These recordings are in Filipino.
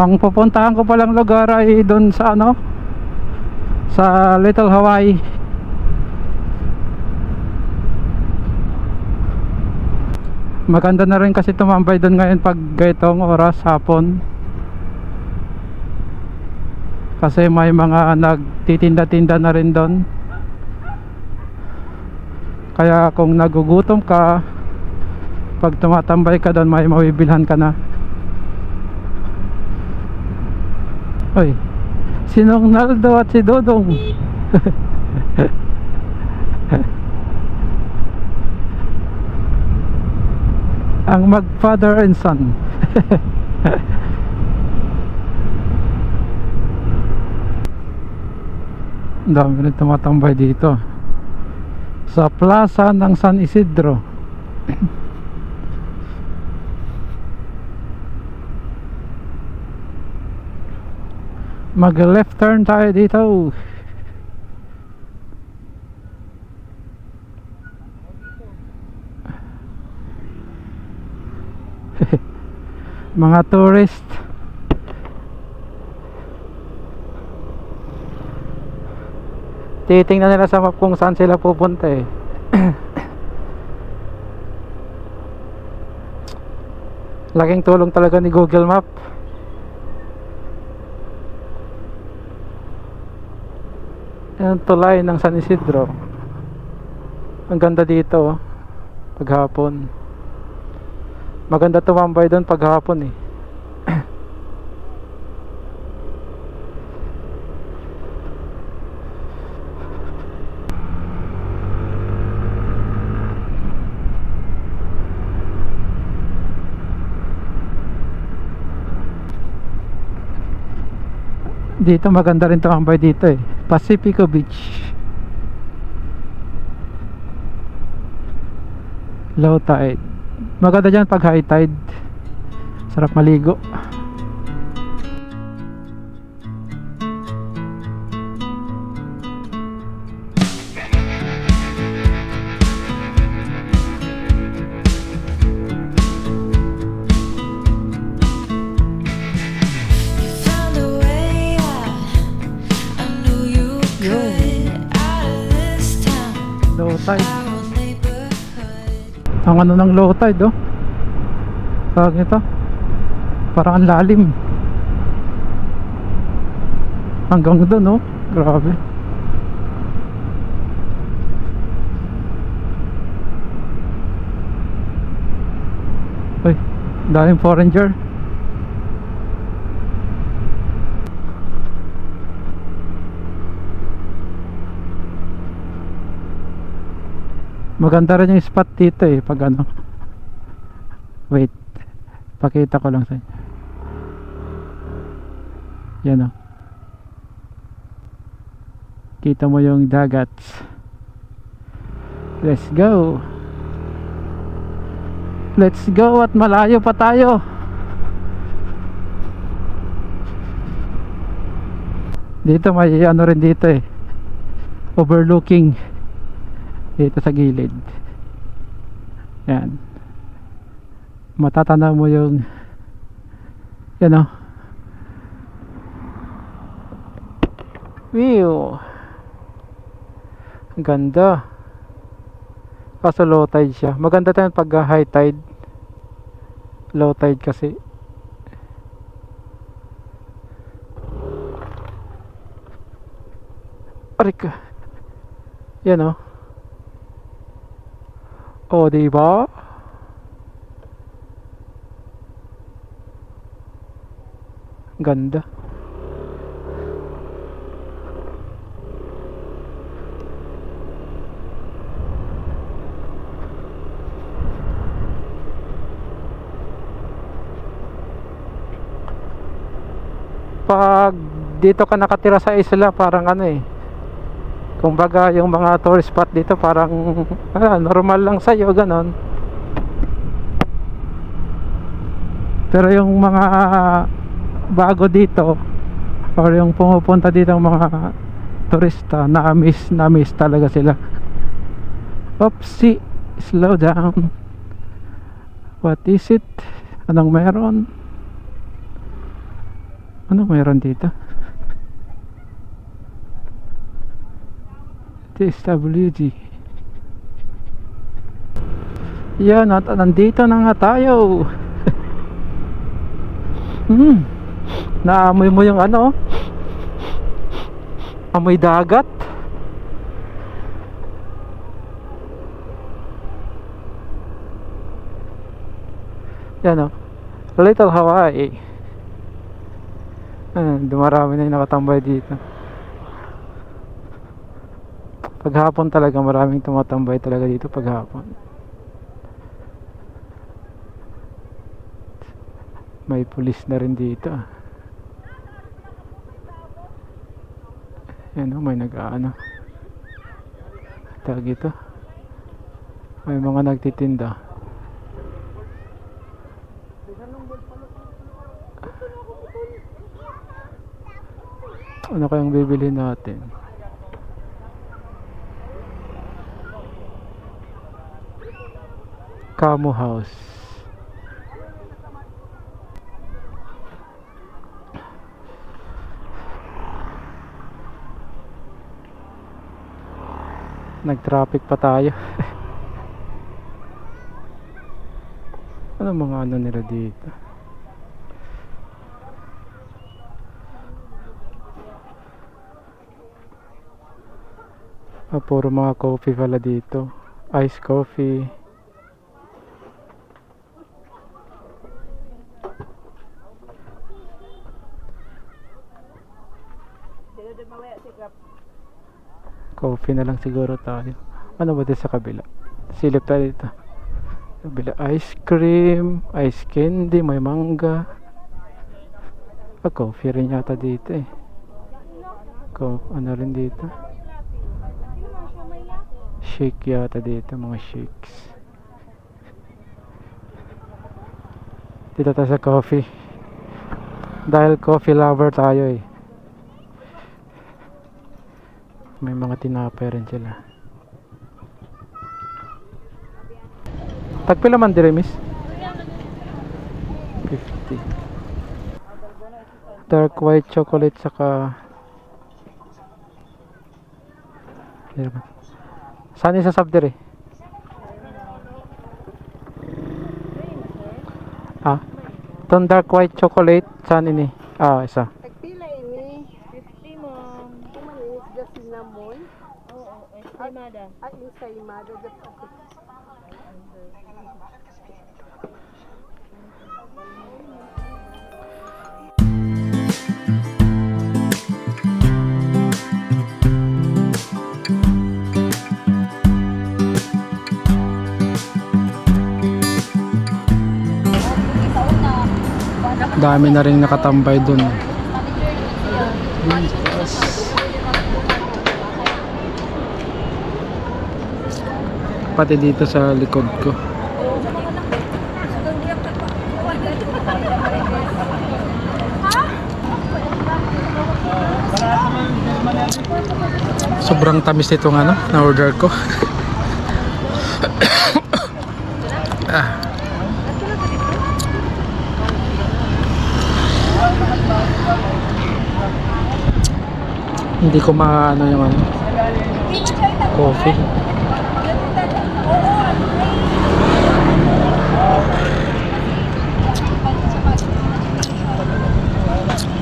Ang pupuntahan ko palang lugar ay doon sa ano sa Little Hawaii. Maganda na rin kasi tumambay doon ngayon pag gaytong oras hapon. Kasi may mga nagtitinda-tinda na rin doon. Kaya kung nagugutom ka, pag tumatambay ka doon, may mabibilhan ka na. Oy, sinong Naldo at si Dodong? Ang mag-father and son. Ang dami rin tumatambay dito. Sa plaza ng San Isidro. Mag left turn tayo dito. Mga tourist. Titingnan nila sa map kung saan sila pupunta eh. Laking tulong talaga ni Google Map. Yan ang tulay ng San Isidro. Ang ganda dito oh. Paghapon. Maganda tumambay doon paghapon eh. Dito maganda rin tumambay dito eh. Pacifico Beach. Low tide. Maganda dyan pag high tide. Sarap maligo. Ang ano ng low tide oh. Tawag nito. Parang ang lalim. Hanggang doon oh. Grabe. Uy, daming foreigner. Maganda rin yung spot dito eh pag ano. Wait. Pakita ko lang sa inyo. Yan oh. Kita mo yung dagat. Let's go. Let's go at malayo pa tayo. Dito may ano rin dito eh. Overlooking dito sa gilid. Yan. Matatanaw mo yung yan o view ang ganda. Kaso low tide siya. Maganda tayo pag uh, high tide. Low tide kasi. Aray ka yan o o, ba? Ganda. Pag dito ka nakatira sa isla, parang ano eh, Kumbaga yung mga tourist spot dito parang ah, normal lang sa'yo ganon. Pero yung mga bago dito or yung pumupunta dito ang mga turista na-miss na-miss talaga sila. Oopsie slow down. What is it? Anong meron? Ano mayroon dito? TSWG. Yan, at nandito na nga tayo. hmm. Naamoy mo yung ano? Amoy dagat. Yan o. Little Hawaii. Ah, dumarami na yung nakatambay dito. Paghapon talaga maraming tumatambay talaga dito paghapon. May pulis na rin dito. ah. Yan o, may nag-ano. Tawag ito. May mga nagtitinda. Ano kayang bibili natin? Camo House. Nag-traffic pa tayo. ano mga ano nila dito? Ah, puro mga coffee pala dito. Ice coffee. Coffee na lang siguro tayo. Ano ba dito sa kabila? Silip tayo dito. Kabila ice cream, ice candy, may mangga. Ah, coffee rin yata dito eh. Co ano rin dito? Shake yata dito, mga shakes. Dito tayo sa coffee. Dahil coffee lover tayo eh. May mga tinapay rin sila. Tagpila man dire, miss? 50. Dark white chocolate saka? Saan isa sab dire? Ah. Ton dark white chocolate saan ini? Ah, isa. Tagpila ini. 50 mo. Kumanis the cinnamon. Oo, ensaymada. Ah, ensaymada. The Dami na rin nakatambay dun. Pati dito sa likod ko. Sobrang tamis nitong ano, na order ko. ah. Hindi ko maano yung ano. Coffee.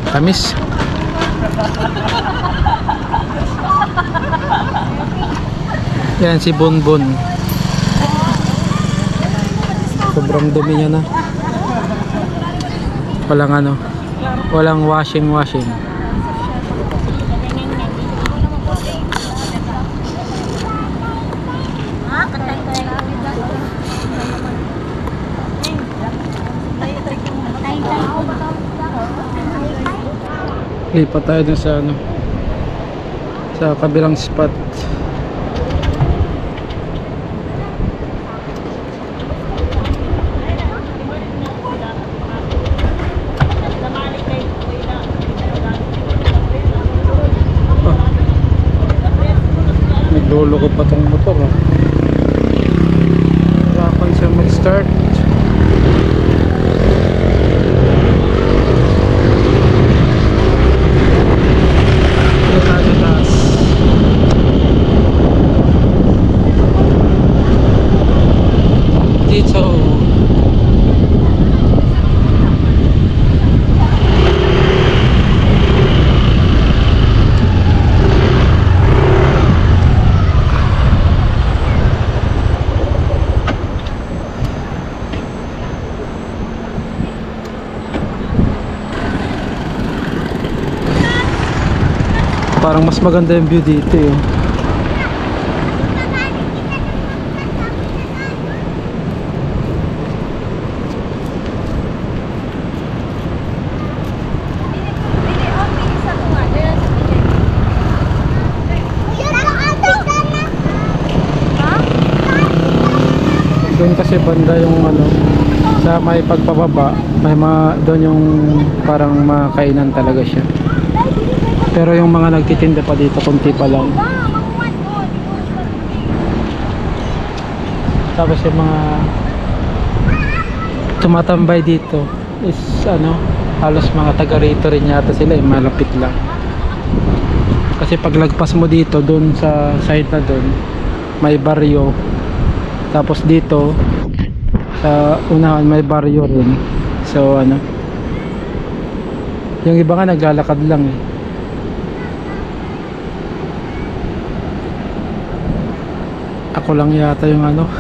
Tamis. Yan si Bonbon. Sobrang dumi niya na. Walang ano. Walang washing washing. Lipat tayo dun sa ano sa kabilang spot. Oh. Naglolo ko pa tong motor ah. Wala pa siya mag-start. Mas maganda yung view dito eh. Doon kasi banda yung ano sa may pagpababa, may mga doon yung parang makainan talaga siya. Pero yung mga nagtitinda pa dito konti pa lang. Tapos yung mga tumatambay dito is ano, halos mga taga rito rin yata sila, eh, malapit lang. Kasi paglagpas mo dito doon sa side na doon, may baryo. Tapos dito sa unahan may baryo rin. So ano, yung iba nga naglalakad lang eh. Ako lang yata yung ano.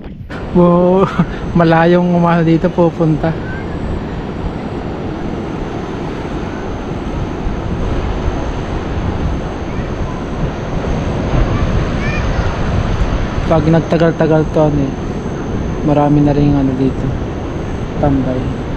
Bu malayong umano dito pupunta. Pag nagtagal-tagal to ano eh, marami na rin ano dito tambay